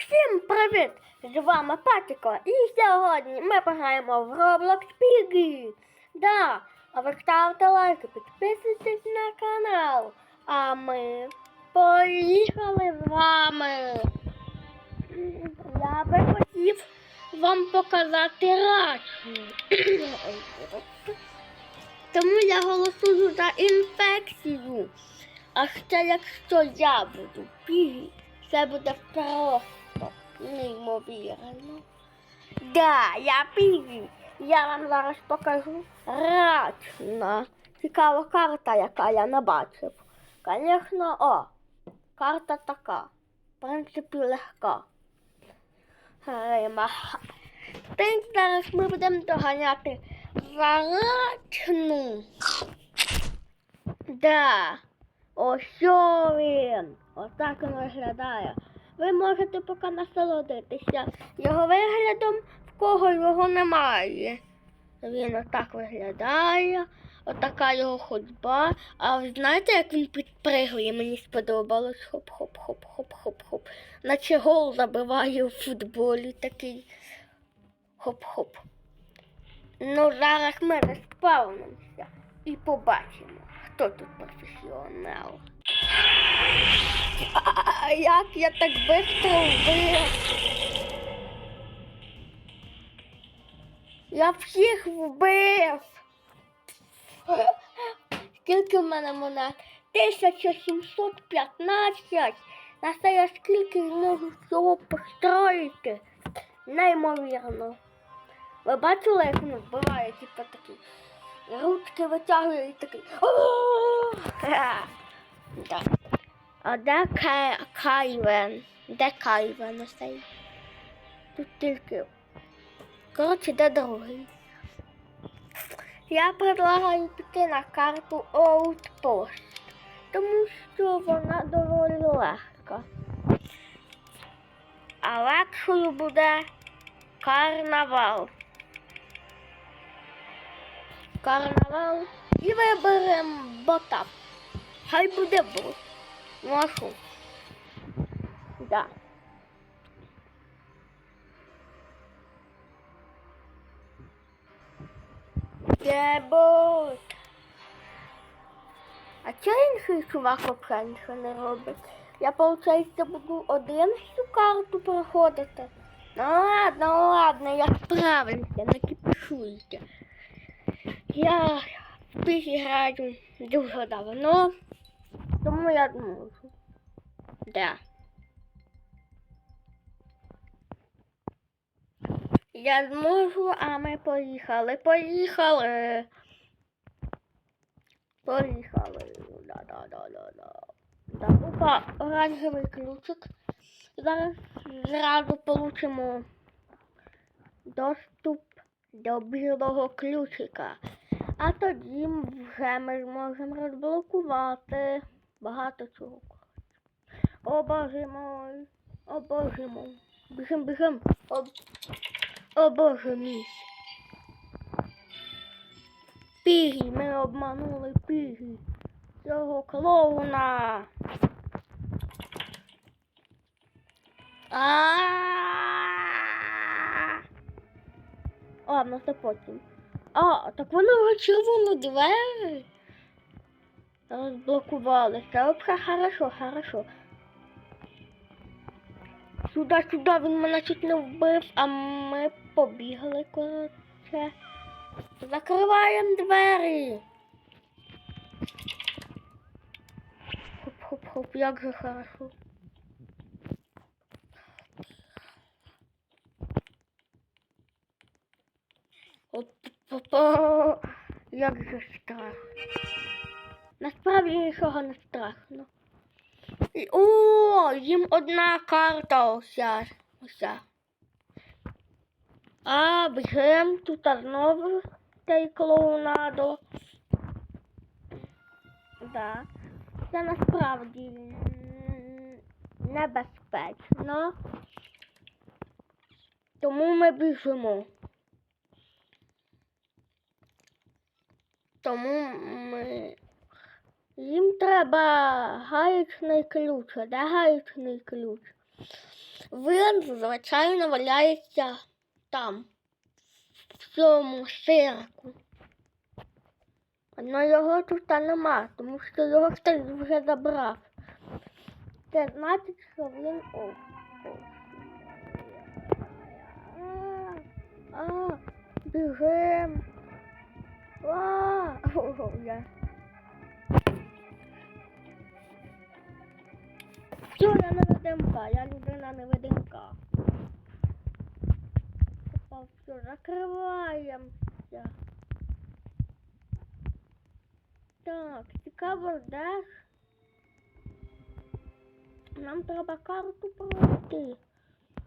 Всім привіт! З вами Патіко. І сьогодні ми пограємо в Roblox Piggy. Да, а ви ставте лайки, підписуйтесь на канал. А ми поїхали з вами. Я би хотів вам показати рачну. Тому я голосую за інфекцію. А ще якщо я буду пігі, це буде просто неймовірно. Да, я пігі. Я вам зараз покажу рачна. Цікава карта, яка я не бачив. Звісно, о, карта така. В принципі, легка. Рима. Тим зараз ми будемо доганяти зарачну. Да. Ось він. Отак він виглядає. Ви можете поки насолодитися його виглядом, в кого його немає. Він отак виглядає, отака його ходьба. А ви знаєте, як він підпригує? Мені сподобалось. Хоп-хоп-хоп-хоп-хоп-хоп. Наче гол забиває у футболі такий. Хоп-хоп. Ну, зараз ми розпавнимося і побачимо, хто тут професіонал. А як я так швидко вбив? Я всіх вбив. Скільки в мене монет? 1715. На це я скільки можу всього построїти. Неймовірно. Ви бачили, як він вбиває. Ручки витягує і такий. Так. А де Кайвен? Де Кайвен оцей? Тут тільки. Коротше, де другий? Я предлагаю піти на карту Outpost, тому що вона доволі легка. А легшою буде карнавал. Карнавал і виберемо бота. Хай буде бот. Машу. Да. Де бот? А чого інший чувак взагалі нічого не робить? Я, виходить, буду один всю карту проходити. Ну ладно, ладно, я справлюся, не кипішуйте. Я граю дуже давно, тому я зможу. Да. Я зможу, а ми поїхали. Поїхали. Поїхали. Да, да, да, да, да. Да, опа, оранжевий ключик. Зараз зразу получимо доступ до білого ключика. А тоді вже ми зможемо розблокувати багато чого. О боже мой, о боже мой. Бігем, бігем. О, о боже мій. Пігі, ми обманули пігі. Цього клоуна. А. Ладно, це потім. А, так воно вже червоно двері. Розблокувалися. Вообще хорошо, хорошо. Сюди, сюди, він мене чуть не вбив, а ми побігли, коротше. Закриваємо двері. Хоп-хоп-хоп, як же хорошо. Як же страшно. Насправді нічого не страшно. О, їм одна карта ося. ося. А, бігем, тут знову цей клоунадо. Да. Це насправді небезпечно. Тому ми біжимо. Тому ми. Їм треба гаючний ключ. А де гаючний ключ? Він, звичайно, валяється там, в цьому сирку. Але його тут нема, тому що його хтось вже забрав. Це значить, що він о. А, а, А, о, я. Все, я невидимка, я людина невидимка. Опа, все, закриваємося. Так, цікаво, де ж? Нам треба карту пройти.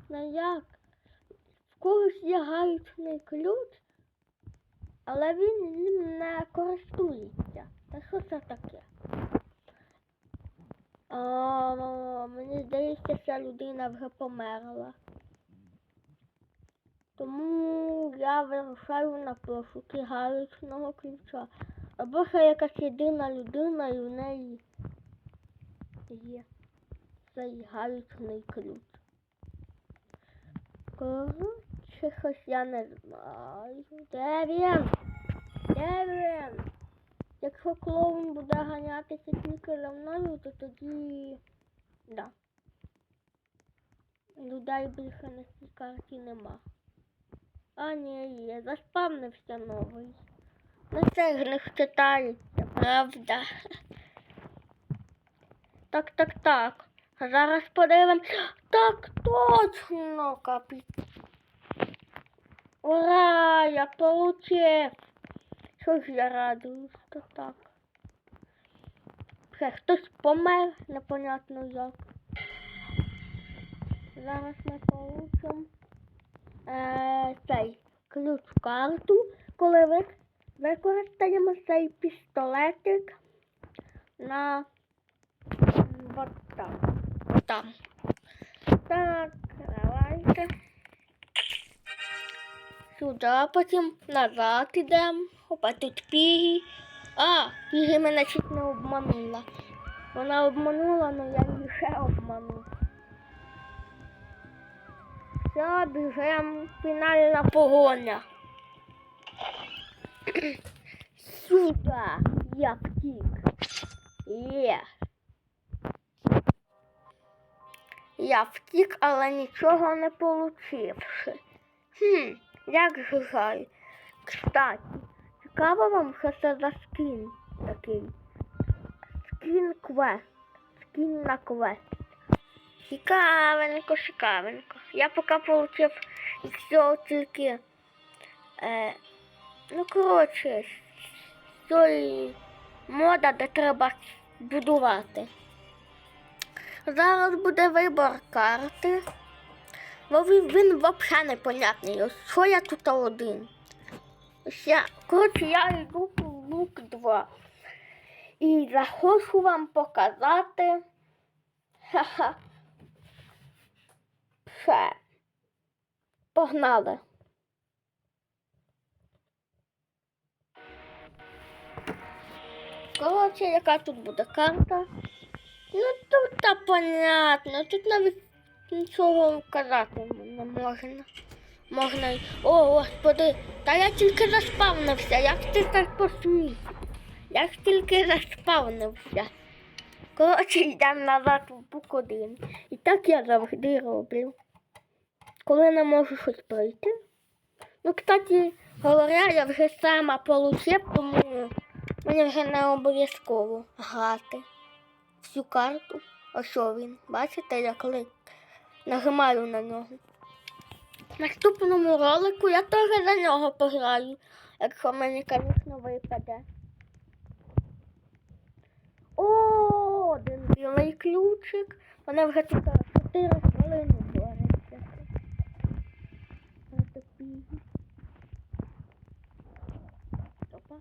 Ну як? В когось є гаючний ключ, але він не користується. Та що це таке? А, мені здається, ця людина вже померла. Тому я вирушаю на пошуки гаючного ключа. Або ще якась єдина людина і в неї є цей гаючний ключ. Коротше, щось я не знаю. Де він? Де він? Якщо клоун буде ганятися тільки за мною, то тоді. Да. Людей більше на цій карті нема. А ні, є, заспавнився новий. Ну це ж не правда? Так, так, так. А зараз подивимось. Так точно, капіт. Ура, я получив. Що ж я радуюсь, то так. Ще хтось помер, непонятно як. Зараз ми получимо е, цей ключ-карту, коли ви використаємо цей пістолетик на вот там. Там. Так, давайте. Сюди, потім назад ідемо. Опа, тут пігі. А, пігі мене чуть не обманула. Вона обманула, але я її ще обманув. Все, біжем. Фінальна погоня. Сюда я втік. Є. Я втік, але нічого не получивши. Хм, як же. Кстати, цікаво вам, що це за скін такий. Скін квест. Скін на квест. Цікавенько, цікавенько. Я поки получив все тільки. Е, ну, коротше, цієї мода, де треба будувати. Зараз буде вибор карти. Бо він, взагалі непонятний. Що я тут один. Я, коротше, я йду по лук 2. І захочу вам показати. Ха-ха. Все. Погнали. Коротше, яка тут буде карта? Ну тут та понятно, тут навіть нічого казати не можна. Можна. О, господи, та я тільки заспавнився, як ти так посмів? Як тільки заспавнився. Коротше, йдемо назад в бук. І так я завжди роблю. Коли не можу щось пройти. Ну, кстати, говоря, я вже сама получив, тому мені вже не обов'язково грати всю карту. Ось що він. Бачите, я коли нажимаю на нього. В наступному ролику я теж за нього пограю, якщо мені, звісно, випаде. О, один білий ключик. Мене вже тут 4 хвилини. Отакий. Опа.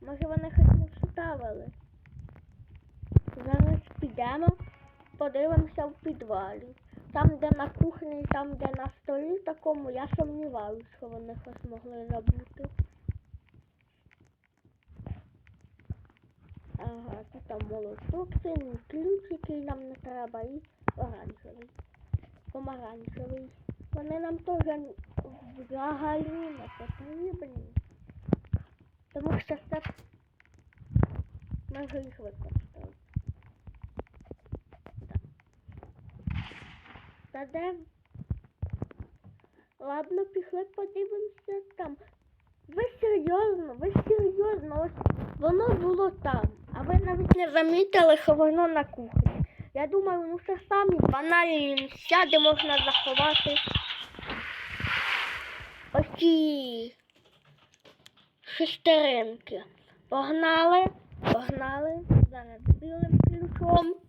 Може вони хоч не вставили. Зараз підемо, подивимося в підвалі. Там, де на кухні, там, де на столі такому, я сумніваюся, що вони щось могли забути. Ага, тут там молоток, синій ключ, який нам не треба, і оранжевий. помаранчевий. Вони нам теж взагалі не потрібні. Тому що це ми вже їх використали. Та де? Ладно, пішли подивимося там. Ви серйозно, ви серйозно, ось воно було там. А ви навіть не замітили, що воно на кухні. Я думаю, ну це самі банальні місця, де можна заховати ось ці шестеринки. Погнали, погнали. Зараз білим ключом.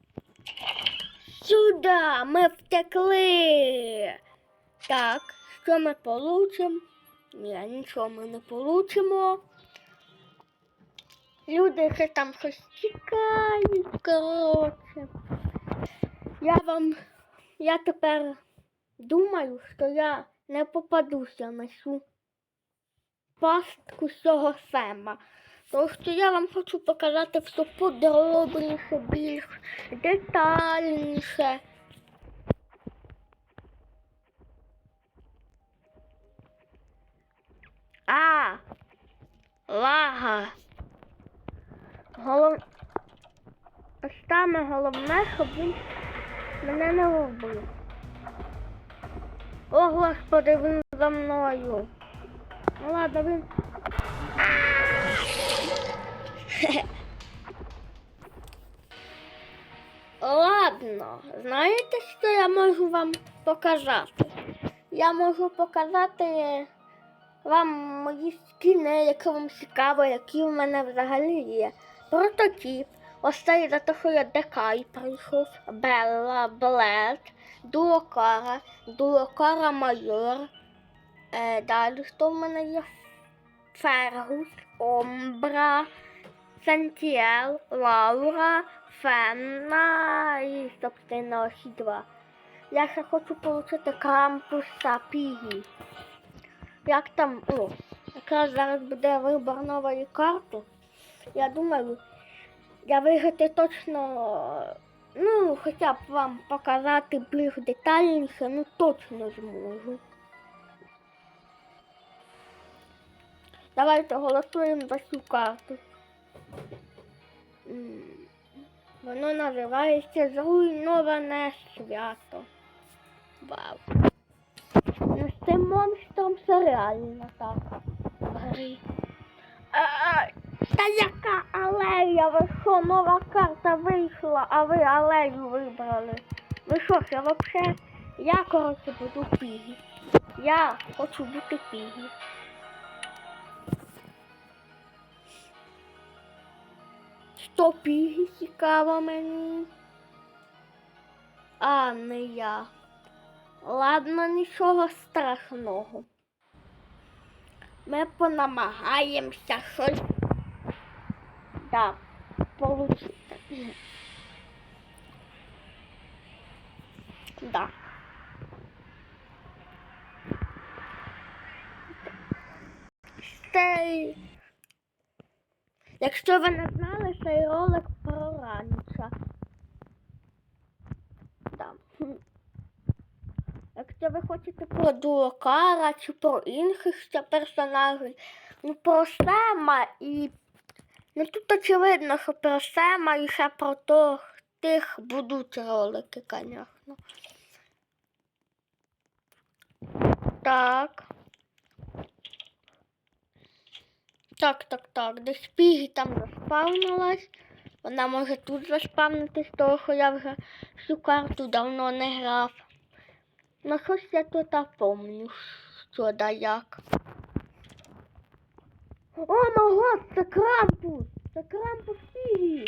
Сюди ми втекли. Так, що ми получимо? Ні, нічого ми не получимо. Люди ще там щось чекають, коротше. Я вам, я тепер думаю, що я не попадуся на цю пастку цього сема. Тому що я вам хочу показати все подробніше, більш детальніше. А, лага. Голов... Саме головне, щоб він мене не робив. О, господи, він за мною. Ну ладно, він. Знаєте, що я можу вам показати? Я можу показати вам мої скіни, які вам цікаво, які в мене взагалі є. Прототип. Ось цей за те, що я Декай прийшов, Белла, Блед, Дуокара, Дуокара Майор. Е, далі хто в мене є? Фергус, Омбра, Сантіел, Лаура, Фенна і, собственно, ось і два. Я ще хочу отримати Крампуса Пігі. Як там, о, якраз зараз буде вибор нової карти. Я думаю, я виграти точно, ну, хоча б вам показати більш детальніше, ну точно зможу. Давайте голосуємо за цю карту. Воно називається Зруйноване свято. Вау. Ну, з цим монстром все реально так. в Та яка алея? Ви що, нова карта вийшла, а ви алею вибрали? Ви що, це вообще? Я, коротше, буду пігі. Я хочу бути пігі. Пігі цікаво мені? А, не я. Ладно, нічого страшного. Ми понамагаємося щось да, получити. Да. Цей... Якщо ви не знали, цей ролик про ранчо. Да. Якщо ви хочете про Дуокара чи про інших ще персонажів, ну про Сема і. Ну тут очевидно, що про Сема і ще про то, тих будуть ролики, звісно. Так. Так, так, так. Десь Пігі там заспавнилась. Вона може тут заспавнитись, того, що я вже всю карту давно не грав. Ну щось я тут помню, що да як. О, мого, це крампус! Це крампус Пігі!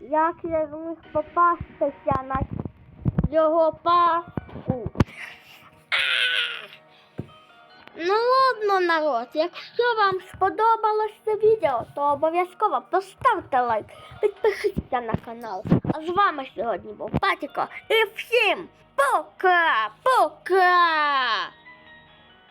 Як я зміг попастися на його паску? Ну ладно, народ, якщо вам сподобалось це відео, то обов'язково поставте лайк, підпишіться на канал. А з вами сьогодні був Патіко і всім пока-пока!